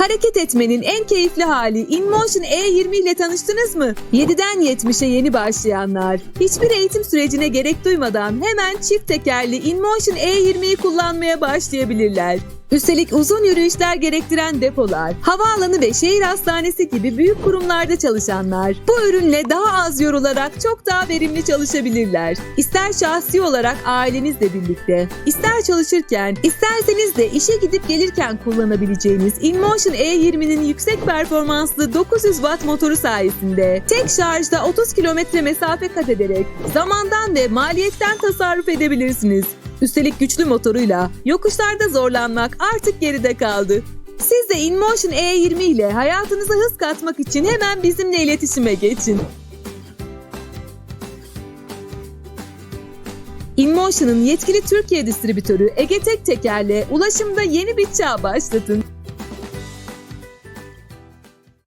Hareket etmenin en keyifli hali InMotion E20 ile tanıştınız mı? 7'den 70'e yeni başlayanlar. Hiçbir eğitim sürecine gerek duymadan hemen çift tekerli InMotion E20'yi kullanmaya başlayabilirler. Üstelik uzun yürüyüşler gerektiren depolar, havaalanı ve şehir hastanesi gibi büyük kurumlarda çalışanlar bu ürünle daha az yorularak çok daha verimli çalışabilirler. İster şahsi olarak ailenizle birlikte, ister çalışırken, isterseniz de işe gidip gelirken kullanabileceğiniz InMotion E20'nin yüksek performanslı 900 watt motoru sayesinde tek şarjda 30 kilometre mesafe kat ederek zamandan ve maliyetten tasarruf edebilirsiniz. Üstelik güçlü motoruyla yokuşlarda zorlanmak artık geride kaldı. Siz de InMotion E20 ile hayatınıza hız katmak için hemen bizimle iletişime geçin. InMotion'ın yetkili Türkiye distribütörü Ege Tek Teker'le ulaşımda yeni bir çağ başlatın.